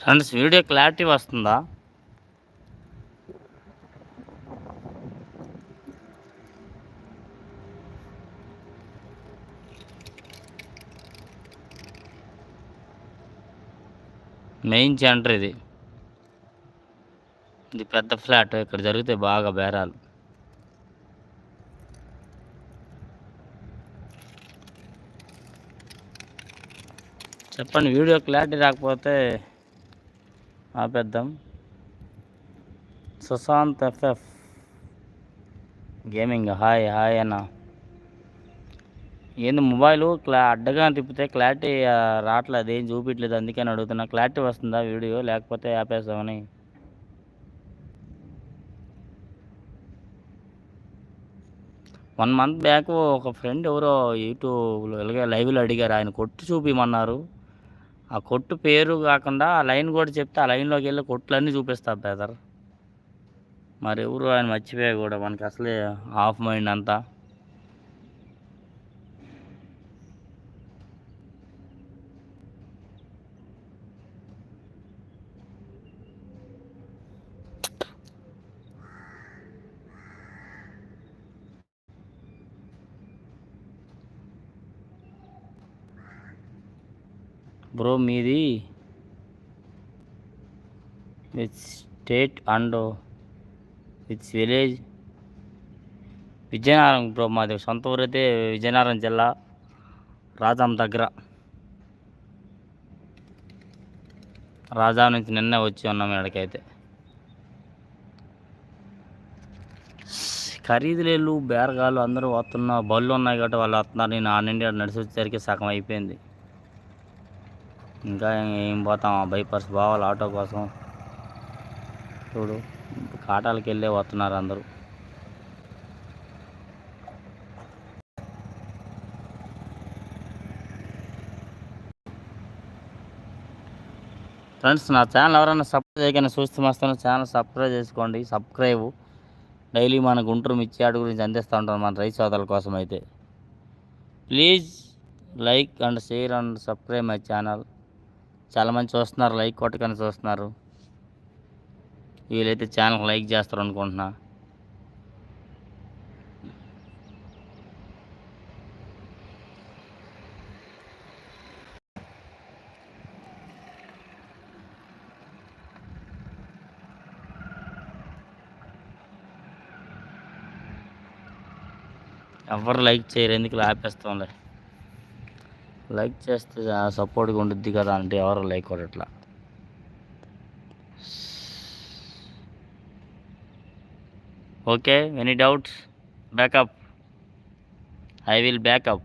Friends video clarity వస్తుందా? Main centre ఇది. ఇది పెద్ద ఫ్లాట్ ఇక్కడ జరిగితే బాగా బేరాలు. చెప్పండి వీడియో క్లారిటీ రాకపోతే ఆపేద్దాం. Sushant FF. Gaming. Hi hi అన్న. ఏంది మొబైల్? క్లా అడ్డగా తిప్పితే క్లారిటీ రావట్లేదు ఏం చూపించలేదు అందుకని అడుగుతున్నా. క్లారిటీ వస్తుందా వీడియో? లేకపోతే ఆపేస్తామని? వన్ మంత్ బ్యాక్ ఒక ఫ్రెండ్ ఎవరో యూట్యూబ్లో ఇలాగే లైవ్లో అడిగారు. ఆయన కొట్టి చూపిమన్నారు. ఆ కొట్టు పేరు కాకుండా ఆ లైన్ కూడా చెప్తే ఆ లైన్లోకి వెళ్ళి కొట్లన్నీ చూపిస్తారు బ్రదర్. మరి ఎవరు ఆయన మర్చిపోయా కూడా మనకి అసలే హాఫ్ మైండ్ అంతా. బ్రో మీది? With state and with village Vizianagaram bro మాది సొంత ఊరైతే విజయనగరం జిల్లా రాజాం దగ్గర. రాజా నుంచి నిన్న వచ్చి ఉన్నాం ఇక్కడికైతే. ఖరీదులేళ్ళు బేరగాళ్ళు అందరూ వస్తున్న బళ్ళు ఉన్నాయి కాబట్టి వాళ్ళు వస్తున్నారు. నేను ఆ నుండి ఆడ నడిచి వచ్చేసరికి సగం అయిపోయింది. ఇంకా ఏం పోతాం? ఆ బైపాస్ పోవాలి ఆటో కోసం. చూడు కాటాలకి వెళ్ళే వస్తున్నారు అందరూ. ఫ్రెండ్స్ నా ఛానల్ ఎవరైనా సబ్స్క్రైబ్ చేయకుండా చూస్తే మస్తాను ఛానల్ సబ్స్క్రైబ్ చేసుకోండి సబ్స్క్రైబ్. డైలీ మన గుంటూరు మిర్చి ఆట గురించి అందిస్తూ ఉంటాను మన రైతు సోదరుల కోసం అయితే. Please like and share and subscribe my channel. చాలామంది చూస్తున్నారు లైక్ కొట్టకని చూస్తున్నారు. వీలైతే ఛానల్ లైక్ చేస్తారు అనుకుంటున్నా. ఎవరు లైక్ చేయరు ఎందుకు ఆపేస్తాంలే లైక్ చేస్తే సపోర్ట్గా ఉండుద్ది కదా అంటే ఎవరు like కొట్టట్లా okay any doubts? Backup I will backup